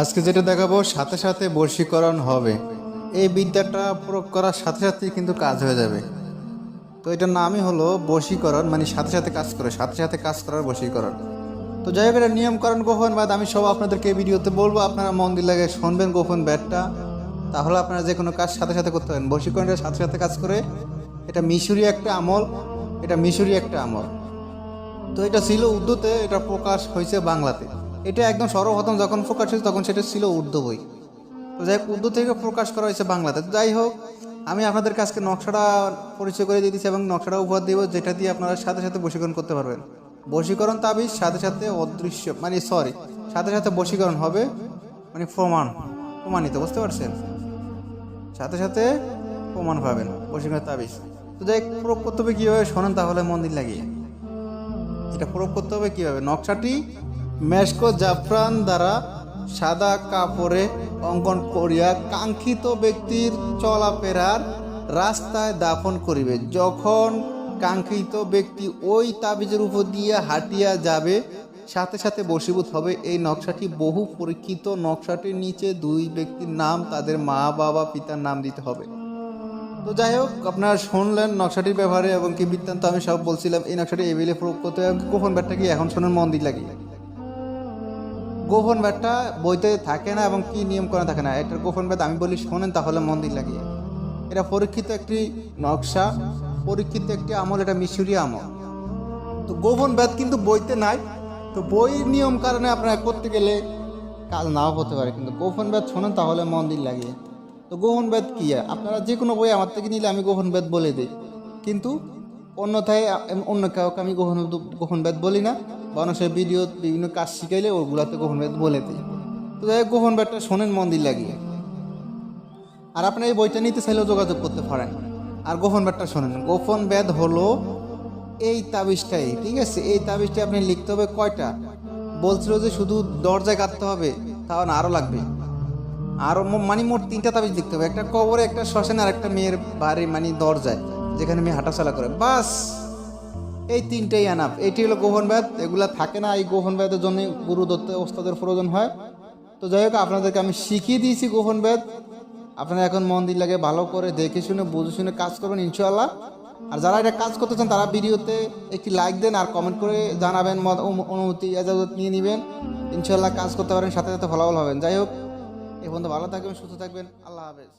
আজকে যেটা দেখাবো, সাথে সাথে বর্ষীকরণ হবে। এই বিদ্যাটা প্রয়োগ করার সাথে সাথেই কিন্তু কাজ হয়ে যাবে। তো এটার নামই হলো বশীকরণ মানে সাথে সাথে কাজ করে, সাথে সাথে কাজ করার বশীকরণ তো যাই হোক, এটা নিয়মকরণ গোপন বাদ, আমি সব আপনাদেরকে এই ভিডিওতে বলব, আপনারা মন দিয়ে লাগে শুনবেন গোপন ব্যাটটা। তাহলে আপনারা যে কোনো কাজ সাথে সাথে করতে পারেন। বশীকরণের সাথে সাথে কাজ করে, এটা মিশরি একটা আমল, এটা মিশরি একটা আমল। তো এটা ছিল উর্দুতে, এটা প্রকাশ হয়েছে বাংলাতে। এটা একদম সর্বপ্রথম যখন প্রকাশ হয়েছে, তখন সেটা ছিল উর্দু বই। তো যাই হোক, উর্দু থেকে প্রকাশ করা হয়েছে বাংলাতে। তো যাই হোক, আমি আপনাদের কাছকে নকশাটা পরিচয় করে দিয়ে দিচ্ছি এবং নকশাটা উপহার দিব, যেটা দিয়ে আপনারা সাথে সাথে বশীকরণ করতে পারবেন। বশীকরণ তাবিজ, সাথে সাথে অদৃশ্য মানে সরি সাথে সাথে বশীকরণ হবে মানে প্রমাণ, প্রমাণিত, বুঝতে পারছেন? সাথে সাথে প্রমাণ পাবেন বশীকরণ তাবিজ। তো যাই প্রয়োগ করতে হবে কীভাবে? শোনেন তাহলে মন্দির লাগিয়ে। এটা প্রয়োগ করতে হবে কীভাবে? নকশাটি মেশকো জাফরান দ্বারা সাদা কাপড়ে অঙ্কন করিয়া কাঙ্ক্ষিত ব্যক্তির চলাফেরার রাস্তায় দাফন করিবে। যখন কাঙ্ক্ষিত ব্যক্তি ওই তাবিজের উপর দিয়ে হাঁটিয়া যাবে, সাথে সাথে বশীভূত হবে। এই নকশাটি বহু পরীক্ষিত নকশাটির নিচে দুই ব্যক্তির নাম, তাদের মা, বাবা, পিতার নাম দিতে হবে। তো যাই হোক, আপনারা শুনলেন নকশাটির ব্যাপারে এবং কি বৃত্তান্ত আমি সব বলছিলাম। এই নকশাটি এভিলে প্রয়োগ করতে গোপন ব্যাটটা কি এখন শোনেন মন্দির লাগিয়ে। গোপন ব্যাটটা বইতে থাকে না এবং কি নিয়ম করা থাকে না। এটার গোপন ব্যাট আমি বলি শোনেন তাহলে মন্দির লাগিয়ে। এটা পরীক্ষিত একটি নকশা, পরীক্ষিত একটি আমল, এটা মিশরীয় আমল। তো গোপন ব্যাত কিন্তু বইতে নাই। তো বইয়ের নিয়ম কারণে আপনারা করতে গেলে কাজ নাও হতে পারে। কিন্তু গোপন ব্যাত শোনেন তাহলে মন্দির লাগিয়ে। তো গোপন ব্যাত কি? আপনারা যে কোনো বই আমার থেকে নিলে আমি গোপন ব্যাত বলে দিই। কিন্তু অন্যথায় অন্য কাউকে আমি গোপন গোপন ব্যাত বলি না। বরং সে ভিডিও বিভিন্ন কাজ শিখাইলে ওগুলাতে গোপন ব্যাত বলে দিই তো যাই গোপন ব্যাতটা শোনেন মন্দির লাগিয়ে। আর আপনি এই বইটা নিতে চাইলেও যোগাযোগ করতে পারেন। আর গোপন ব্যাটটা শোনেন। গোপন ব্যাদ হলো এই তাবিজটাই, ঠিক আছে? এই তাবিজটা আপনি লিখতে হবে কয়টা? বলছিল যে শুধু দরজায় কাটতে হবে তাও না আরও লাগবে। আরও মানে মোট তিনটা তাবিজ লিখতে হবে। একটা কবরে, একটা শ্মশানে আর একটা মেয়ের বাড়ি মানে দরজায়, যেখানে মেয়ে হাঁটাচলা করে। বাস! এই তিনটেই আনাপ এটি হলো গোপন ব্যাদ এগুলা থাকে না, এই গোপন ব্যাদের জন্য গুরু দত্ত ওস্তাদের প্রয়োজন হয়। তো যাই হোক, আপনাদেরকে আমি শিখিয়ে দিয়েছি গোপন ব্যাদ আপনারা এখন মন্দির লাগে ভালো করে দেখে শুনে, বুঝে শুনে কাজ করবেন ইনশাআল্লাহ। আর যারা এটা কাজ করতে চান, তারা ভিডিওতে একটি লাইক দেন আর কমেন্ট করে জানাবেন, মত অনুমতি, এজাজত নিয়ে নেবেন। ইনশাআল্লাহ কাজ করতে পারেন, সাথে সাথে ফলাফল হবেন। যাই হোক এই পর্যন্ত ভালো থাকবেন, সুস্থ থাকবেন। আল্লাহ হাফেজ।